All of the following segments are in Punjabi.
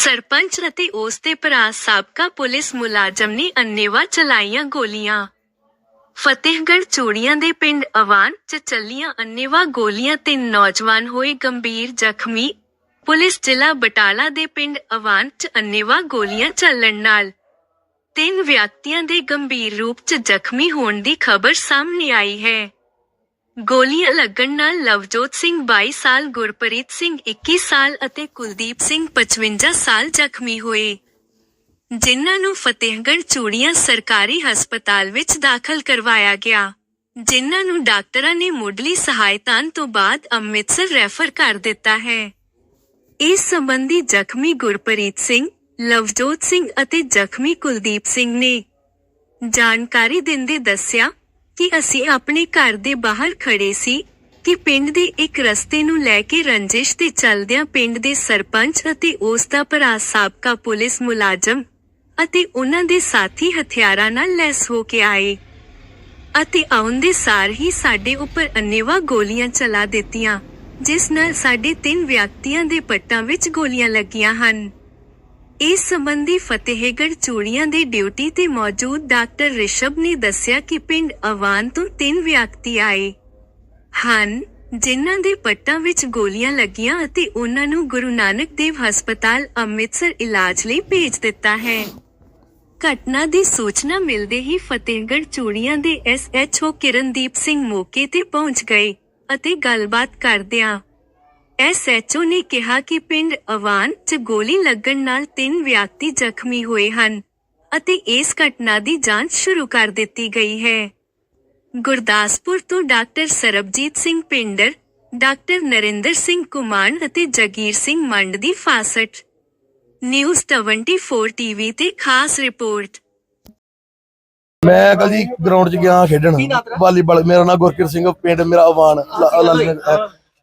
ਸਰਪੰਚ ਅਤੇ ਉਸ ਦੇ ਭਰਾ ਸਾਬਕਾ ਪੁਲਿਸ ਮੁਲਾਜ਼ਮ ਨੇ ਅੰਨੇਵਾ ਚਲਾਈਆਂ ਗੋਲੀਆਂ। ਫਤਿਹਗੜ੍ਹ ਚੂੜੀਆਂ ਦੇ ਪਿੰਡ ਅਵਾਨ ਚ ਚੱਲੀਆਂ ਅੰਨੇਵਾ ਗੋਲੀਆਂ ਤੇ ਨੌਜਵਾਨ ਹੋਏ ਗੰਭੀਰ ਜ਼ਖਮੀ ਪੁਲਿਸ ਜ਼ਿਲ੍ਹਾ ਬਟਾਲਾ ਦੇ ਪਿੰਡ ਅਵਾਨ ਚ ਅੰਨੇਵਾ ਗੋਲੀਆਂ ਚੱਲਣ ਨਾਲ। ਤਿੰਨ ਵਿਅਕਤੀਆਂ ਦੇ ਗੰਭੀਰ ਰੂਪ ਚ ਜ਼ਖਮੀ ਹੋਣ ਦੀ ਖਬਰ ਸਾਹਮਣੇ ਆਈ ਹੈ। ਗੋਲੀਆਂ ਲੱਗਣ ਨਾਲ ਲਵਜੋਤ ਸਿੰਘ 22 ਸਾਲ, ਗੁਰਪ੍ਰੀਤ ਸਿੰਘ 21 ਸਾਲ ਅਤੇ ਕੁਲਦੀਪ ਸਿੰਘ 55 ਸਾਲ ਜ਼ਖਮੀ ਹੋਏ। ਜਿਨ੍ਹਾਂ ਨੂੰ ਫਤਿਹਗੜ੍ਹ ਚੂੜੀਆਂ ਸਰਕਾਰੀ ਹਸਪਤਾਲ ਵਿੱਚ ਦਾਖਲ ਕਰਵਾਇਆ ਗਿਆ। ਜਿਨ੍ਹਾਂ ਨੂੰ ਡਾਕਟਰਾਂ ਨੇ ਮੁੱਢਲੀ ਸਹਾਇਤਾ ਤੋਂ ਬਾਅਦ ਅੰਮ੍ਰਿਤਸਰ ਰੈਫਰ ਕਰ ਦਿੱਤਾ ਹੈ। ਇਸ ਸੰਬੰਧੀ ਜ਼ਖਮੀ ਗੁਰਪ੍ਰੀਤ ਸਿੰਘ, ਲਵਜੋਤ ਸਿੰਘ ਅਤੇ ਜ਼ਖਮੀ ਕੁਲਦੀਪ ਸਿੰਘ ਨੇ ਜਾਣਕਾਰੀ ਦਿੰਦੇ ਦੱਸਿਆ ਕਿ ਅਸੀਂ ਆਪਣੇ ਘਰ ਦੇ ਬਾਹਰ ਖੜੇ ਸੀ ਕਿ ਪਿੰਡ ਦੇ ਇੱਕ ਰਸਤੇ ਨੂੰ ਲੈ ਕੇ ਰੰਜਿਸ਼ ਤੇ ਚੱਲਦਿਆਂ ਪਿੰਡ ਦੇ ਸਰਪੰਚ ਅਤੇ ਉਸ ਦਾ ਭਰਾ ਸਾਬਕਾ ਪੁਲਿਸ ਮੁਲਾਜ਼ਮ ਅਤੇ ਉਹਨਾਂ ਦੇ ਸਾਥੀ ਹਥਿਆਰਾਂ ਨਾਲ ਲੈਸ ਹੋ ਕੇ ਆਏ ਅਤੇ ਆਉਂਦੇ ਸਾਰ ਹੀ ਸਾਡੇ ਉੱਪਰ ਅੰਨੇਵਾਹ ਗੋਲੀਆਂ ਚਲਾ ਦਿੱਤੀਆਂ, ਜਿਸ ਨਾਲ ਸਾਡੇ ਤਿੰਨ ਵਿਅਕਤੀਆਂ ਦੇ ਪੱਟਾਂ ਵਿੱਚ ਗੋਲੀਆਂ ਲੱਗੀਆਂ ਹਨ। ਇਸ ਸੰਬੰਧੀ ਫਤਿਹਗੜ੍ਹ ਚੂੜੀਆਂ ਦੇ ਡਿਊਟੀ ਤੇ ਮੌਜੂਦ ਡਾਕਟਰ ਰਿਸ਼ਭ ਨੇ ਦੱਸਿਆ ਕਿ ਪਿੰਡ ਅਵਾਨ ਤੋਂ ਤਿੰਨ ਵਿਅਕਤੀ ਆਏ ਹਨ, ਜਿਨ੍ਹਾਂ ਦੇ ਪੱਟਾਂ ਵਿੱਚ ਗੋਲੀਆਂ ਲੱਗੀਆਂ ਅਤੇ ਉਹਨਾਂ ਨੂੰ ਗੁਰੂ ਨਾਨਕ ਦੇਵ ਹਸਪਤਾਲ ਅੰਮ੍ਰਿਤਸਰ ਇਲਾਜ ਲਈ ਭੇਜ ਦਿੱਤਾ ਹੈ। ਘਟਨਾ ਦੀ ਸੂਚਨਾ ਮਿਲਦੇ ਹੀ ਫਤਿਹਗੜ੍ਹ ਚੂੜੀਆਂ ਦੇ ਐਸਐਚਓ ਕਿਰਨਦੀਪ ਸਿੰਘ ਮੌਕੇ ਤੇ ਪਹੁੰਚ ਗਏ ਅਤੇ ਗੱਲਬਾਤ ਕਰਦਿਆਂ ਐਸਐਚਓ ਨੇ ਕਿਹਾ ਕਿ ਪਿੰਡ ਅਵਾਨ 'ਚ ਗੋਲੀ ਲੱਗਣ ਨਾਲ ਤਿੰਨ ਵਿਅਕਤੀ ਜ਼ਖਮੀ ਹੋਏ ਹਨ ਅਤੇ ਇਸ ਘਟਨਾ ਦੀ ਜਾਂਚ ਸ਼ੁਰੂ ਕਰ ਦਿੱਤੀ ਗਈ ਹੈ। ਗੁਰਦਾਸਪੁਰ ਤੋਂ ਡਾਕਟਰ ਸਰਬਜੀਤ ਸਿੰਘ ਪਿੰਡਰ, ਡਾਕਟਰ ਨਰਿੰਦਰ ਸਿੰਘ ਕੁਮਾਨ ਅਤੇ ਜਗੀਰ ਸਿੰਘ ਮੰਡ ਦੀ ਫਾਸਟ। ਨਿਊਜ਼ 24 ਟੀਵੀ ਤੇ ਖਾਸ ਰਿਪੋਰਟ। ਮੈਂ ਕੱਲ ਜੀ ਗਰਾਊਂਡ 'ਚ ਗਿਆ ਖੇਡਣ, ਵਾਲੀਬਾਲ, ਮੇਰਾ ਨਾਮ ਗੁਰਕਿਰਤ ਸਿੰਘ, ਪਿੰਡ ਮੇਰਾ ਆਵਾਨ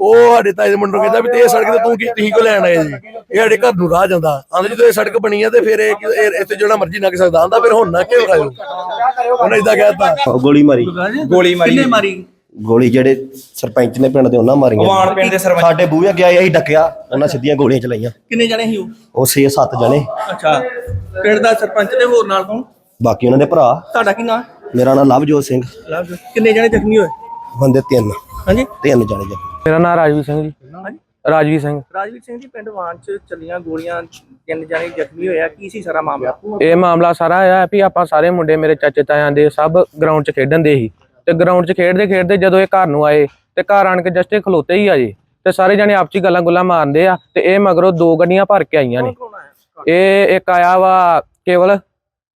ਉਹ ਸਾਡੇ ਤਾਏ ਦੇ ਮੁੰਡੇ ਨੂੰ ਕਹਿੰਦਾ ਵੀ ਤੇ ਇਹ ਸੜਕ ਤੇ ਤੂੰ ਕੀ ਤੁਸੀਂ ਕੋ ਲੈਣ ਆਏ ਜੀ? ਇਹ ਸਾਡੇ ਘਰ ਨੂੰ ਰਾਹ ਜਾਂਦਾ ਆਂਦੇ ਜਦੋਂ ਇਹ ਸੜਕ ਬਣੀ ਆ ਤੇ ਫਿਰ ਇਹ ਇਹ- ਇੱਥੇ ਜਿਹੜਾ ਮਰਜ਼ੀ ਲੰਘ ਸਕਦਾ। ਆਂਦਾ ਫਿਰ ਹੁਣ ਨਾ ਕਿਉਂ ਰਾਜੋ ਉਹਨੇ ਇਦਾਂ ਕਹਿਤਾ ਉਹ ਗੋਲੀ ਮਾਰੀ। ਗੋਲੀ ਮਾਰੀ। ਕਿੰਨੇ ਮਾਰੀ? ਗੋਲੀ ਜਿਹੜੇ ਸਰਪੰਚ ਨੇ ਪਿੰਡ ਦੇ ਉਹਨਾਂ ਮਾਰੀਆਂ। ਅਵਾਨ ਪਿੰਡ ਦੇ ਸਰਪੰਚ। ਸਾਡੇ ਬੂਹੇ ਅੱਗੇ ਆਏ ਅਸੀਂ ਡੱਕਿਆ। ਉਹਨਾਂ ਸਿੱਧੀਆਂ ਗੋਲੀਆਂ ਚਲਾਈਆਂ। ਕਿੰਨੇ ਜਣੇ ਸੀ ਉਹ? ਉਹ 6-7 ਜਣੇ। ਅੱਛਾ। ਪਿੰਡ ਦਾ ਸਰਪੰਚ ਤੇ ਹੋਰ ਨਾਲ ਕੌਣ? ਬਾਕੀ ਉਹਨਾਂ ਦੇ ਭਰਾ। ਤੁਹਾਡਾ ਕੀ ਨਾਮ ਮੇਰਾ ਨਾਮ ਲਵਜੋਤ ਸਿੰਘ। ਕਿੰਨੇ ਜਣੇ ਜ਼ਖਮੀ ਹੋਏ? ਬੰਦੇ ਤਿੰਨ। ਹਾਂਜੀ? ਤਿੰਨ ਜਣੇ ਜੀ। ਮੇਰਾ ਨਾਮ ਰਾਜਵੀਰ ਸਿੰਘ ਜੀ। ਹਾਂਜੀ। ਰਾਜਵੀਰ ਸਿੰਘ। ਰਾਜਵੀਰ ਸਿੰਘ ਜੀ ਪਿੰਡ ਵਾਨ ਚ ਚੱਲੀਆਂ ਗੋਲੀਆਂ ਤਿੰਨ ਜਣੇ ਜ਼ਖਮੀ ਹੋਇਆ ਕੀ ਸੀ ਸਾਰਾ ਮਾਮਲਾ? ਇਹ ਮਾਮਲਾ ਸਾਰਾ ਇਹ ਆ ਵੀ ਆਪਾਂ ਸਾਰੇ ਮੁੰਡੇ ਮੇਰੇ ਚਾਚੇ ਤਾਇਆਂ ਦੇ ਸਭ ਗਰਾਊਂਡ 'ਚ ਖੇਡਣ ਦੇ ਸੀ। ਤੇ ਗਰਾਊਂਡ 'ਚ ਖੇਡਦੇ ਖੇਡਦੇ ਜਦੋਂ ਇਹ ਘਰ ਨੂੰ ਆਏ ਤੇ ਘਰ ਆਣ ਕੇ ਜਸਟ ਇਹ ਖਲੋਤੇ ਹੀ ਆ ਜੀ। ਤੇ ਸਾਰੇ ਜਣੇ ਆਪਸ 'ਚ ਗੱਲਾਂ ਗੁੱਲਾਂ ਮਾਰਦੇ ਆ ਤੇ ਇਹ ਮਗਰੋਂ ਦੋ ਗੱਡੀਆਂ ਭਰ ਕੇ ਆਈਆਂ ਨੇ। ਆਇਆ? ਇਹ ਇੱਕ ਆਇਆ ਵਾ ਕੇਵਲ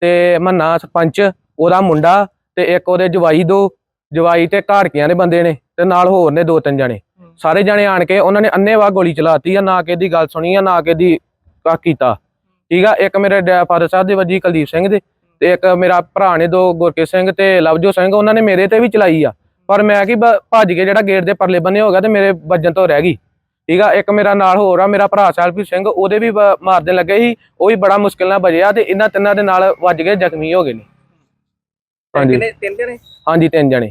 ਤੇ ਮੰਨਾ ਸਰਪੰਚ ਉਹਦਾ ਮੁੰਡਾ ਤੇ ਇੱਕ ਉਹਦੇ ਜਵਾਈ ਦੋ। ਜਵਾਈ ਤੇ ਘਾੜਕੀਆਂ ਦੇ ਬੰਦੇ ਨੇ ਤੇ ਨਾਲ ਹੋਰ ਨੇ ਦੋ ਤਿੰਨ ਜਣੇ। ਸਾਰੇ ਜਣੇ ਆਣ ਕੇ ਉਹਨਾਂ ਨੇ ਅੰਨੇਵਾਹ ਗੋਲੀ ਚਲਾਤੀ ਆ ਨਾ ਕਿ ਦੀ ਗੱਲ ਸੁਣੀ ਆ ਨਾ ਕਿ ਦੀ ਕਾ ਕੀਤਾ। ਠੀਕ ਆ ਇੱਕ ਮੇਰੇ ਫਾਦਰ ਸਾਹਿਬ ਦੇ ਵੱਜੀ ਕੁਲਦੀਪ ਸਿੰਘ ਦੇ ਤੇ ਇੱਕ ਮੇਰਾ ਭਰਾ ਨੇ ਦੋ ਗੁਰਕੇਸ਼ ਸਿੰਘ ਤੇ ਲਵਜੋ ਸਿੰਘ ਉਹਨਾਂ ਨੇ ਮੇਰੇ ਤੇ ਵੀ ਚਲਾਈ ਆ। ਪਰ ਮੈਂ ਕੀ ਭੱਜ ਕੇ ਜਿਹੜਾ ਗੇਟ ਦੇ ਪਰਲੇ ਬੰਨੇ ਹੋ ਗਿਆ ਤੇ ਮੇਰੇ ਵੱਜਣ ਤੋਂ ਰਹਿ ਗਈ। ਠੀਕ ਆ ਇੱਕ ਮੇਰਾ ਨਾਲ ਹੋਰ ਆ ਮੇਰਾ ਭਰਾ ਸਾਹਿਬਪ੍ਰੀਤ ਸਿੰਘ ਉਹਦੇ ਵੀ ਮਾਰਦੇ ਲੱਗੇ ਸੀ ਉਹ ਵੀ ਬੜਾ ਮੁਸ਼ਕਿਲ ਨਾਲ ਬਜਿਆ ਤੇ ਇਹਨਾਂ ਤਿੰਨਾਂ ਦੇ ਨਾਲ ਵੱਜ ਕੇ ਜ਼ਖਮੀ ਹੋ ਗਏ ਨੇ। ਹਾਂਜੀ। ਤਿੰਨ ਜਣੇ? ਹਾਂਜੀ ਤਿੰਨ ਜਣੇ।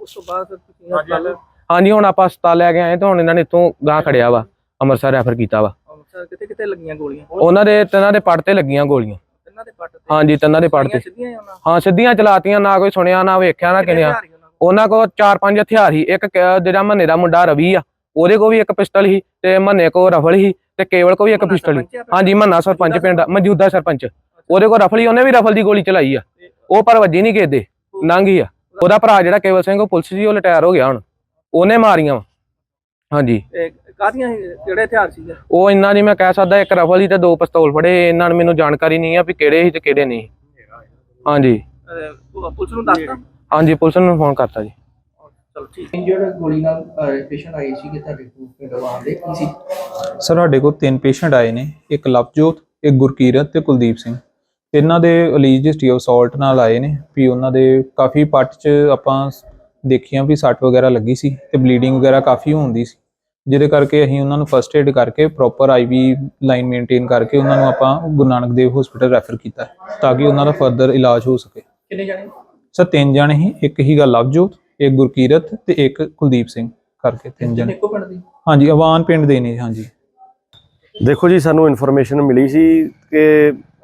ਉਸ ਤੋਂ ਬਾਅਦ ਫਿਰ ਤੁਸੀਂ ਹਸਪਤਾਲ ਹਾਂਜੀ ਹੁਣ ਆਪਾਂ ਹਸਪਤਾਲ ਲੈ ਕੇ ਆਏ ਤੇ ਹੁਣ ਇਹਨਾਂ ਨੇ ਇੱਥੋਂ ਗਾਂ ਖੜਿਆ ਵਾ ਅੰਮ੍ਰਿਤਸਰ ਰੈਫਰ ਕੀਤਾ ਵਾ। ਅੰਮ੍ਰਿਤਸਰ ਕਿਤੇ ਕਿਤੇ ਲੱਗੀਆਂ ਗੋਲੀਆਂ? ਉਹਨਾਂ ਦੇ ਤਿੰਨਾਂ ਦੇ ਪੱਟ ਤੇ ਲੱਗੀਆਂ ਗੋਲੀਆਂ। ਤਿੰਨਾਂ ਦੇ ਪੱਟ ਤੇ? ਹਾਂਜੀ ਤਿੰਨਾਂ ਦੇ ਪੜ ਤੇ। ਸਿੱਧੀਆਂ ਉਹਨਾਂ? ਹਾਂ ਸਿੱਧੀਆਂ ਚਲਾਤੀਆਂ ਨਾ ਕੋਈ ਸੁਣਿਆ ਨਾ ਵੇਖਿਆ ਨਾ ਕਿਨਿਆ ਉਹਨਾਂ ਕੋਲ? ਚਾਰ ਪੰਜ ਹਥਿਆਰ ਸੀ। ਇੱਕ ਜਿਹੜਾ ਮੰਨੇ ਦਾ ਮੁੰਡਾ ਰਵੀ ਆ ਉਹਦੇ ਕੋਲ ਵੀ ਇੱਕ ਪਿਸਟਲ ਸੀ ਤੇ ਮੰਨੇ ਕੋਲ ਰਫਲ ਸੀ ਤੇ ਕੇਵਲ ਕੋਲ ਵੀ ਇੱਕ ਪਿਸਟਲ ਸੀ। ਹਾਂਜੀ ਮੰਨਾ ਸਰਪੰਚ ਪਿੰਡ ਦਾ ਮੌਜੂਦਾ ਸਰਪੰਚ। ਉਹਦੇ ਕੋਲ ਰਫਲ ਸੀ ਉਹਨੇ ਵੀ ਰਫਲ ਦੀ ਗੋਲੀ ਚਲਾਈ ਆ। ਉਹ ਪਰ ਵੱਜੀ ਨਹੀਂ ਕਿਤੇ ਲੰਘ ਗਈ ਆ। ਉਹਦਾ ਭਰਾ ਜਿਹੜਾ ਕੇਵਲ ਸਿੰਘ ਉਹ ਪੁਲਿਸ ਸੀ ਉਹ ਰਿਟਾਇਰ ਹੋ ਗਿਆ ਹੁਣ। ਉਹਨੇ ਮਾਰੀਆਂ ਵਾ। ਹਾਂਜੀ। ਸੀ? ਕਿਹੜੇ ਹਥਿਆਰ ਸੀਗੇ? ਉਹ ਇੰਨਾ ਨਹੀਂ ਮੈਂ ਕਹਿ ਸਕਦਾ ਇੱਕ ਰਫਲ ਸੀ ਤੇ ਦੋ ਪਿਸਤੌਲ ਫੜੇ। ਇਹਨਾਂ ਨੂੰ ਮੈਨੂੰ ਜਾਣਕਾਰੀ ਨਹੀਂ ਆ ਵੀ ਕਿਹੜੇ ਸੀ ਤੇ ਕਿਹੜੇ ਨਹੀਂ। ਹਾਂਜੀ। ਅਹ, ਪੁਲਿਸ ਨੂੰ ਦੱਸਤਾ? ਹਾਂਜੀ ਪੁਲਿਸ ਨੂੰ ਫੋਨ ਕਰਤਾ ਜੀ। ਚਲੋ ਠੀਕ। ਇੰਜਰਡ ਗੋਲੀ ਨਾਲ ਪੇਸ਼ੈਂਟ ਆਏ ਸੀਗੇ ਤੁਹਾਡੇ ਕੋਲ ਪਿੰਡ ਵਾਲੇ ਕੀ ਸੀ? ਸਰ ਸਾਡੇ ਕੋਲ ਤਿੰਨ ਪੇਸ਼ੈਂਟ ਆਏ ਨੇ। ਇੱਕ ਲਵਜੋਤ ਇੱਕ ਗੁਰਕੀਰਤ ਤੇ ਕੁਲਦੀਪ ਸਿੰਘ। ਇਹਨਾਂ ਦੇ ਅਲੀਜ ਹਿਸਟਰੀ ਆਫ ਸਾਲਟ ਨਾਲ ਆਏ ਨੇ ਵੀ ਉਹਨਾਂ ਦੇ ਕਾਫੀ ਪੱਟ 'ਚ ਆਪਾਂ ਦੇਖੀਆਂ ਵੀ ਸੱਟ ਵਗੈਰਾ ਲੱਗੀ ਸੀ ਤੇ ਬਲੀਡਿੰਗ ਵਗੈਰਾ ਕਾਫੀ ਹੁੰਦੀ ਸੀ। ਜਿਹਦੇ ਕਰਕੇ ਅਸੀਂ ਉਹਨਾਂ ਨੂੰ ਫਰਸਟ ਏਡ ਕਰਕੇ ਪ੍ਰੋਪਰ ਆਈਵੀ ਲਾਈਨ ਮੇਨਟੇਨ ਕਰਕੇ ਉਹਨਾਂ ਨੂੰ ਆਪਾਂ ਗੁਰੂ ਨਾਨਕ ਦੇਵ ਹਸਪੀਟਲ ਰੈਫਰ ਕੀਤਾ ਹੈ, ਤਾਂ ਕਿ ਉਹਨਾਂ ਦਾ ਫਰਦਰ ਇਲਾਜ ਹੋ ਸਕੇ। ਕਿੰਨੇ ਜਾਣੇ? ਸਰ ਤਿੰਨ ਜਣੇ ਸੀ ਇੱਕ ਹੀਗਾ ਲਵਜੋਤ ਇੱਕ ਗੁਰਕੀਰਤ ਤੇ ਇੱਕ ਕੁਲਦੀਪ ਸਿੰਘ ਕਰਕੇ ਤਿੰਨ ਜਣੇ। ਇੱਕੋ ਪਿੰਡ ਦੀ। ਹਾਂਜੀ ਆਵਾਨ ਪਿੰਡ ਦੇ ਨੇ ਹਾਂਜੀ। ਦੇਖੋ ਜੀ ਸਾਨੂੰ ਇਨਫੋਰਮੇਸ਼ਨ ਮਿਲੀ ਸੀ ਕਿ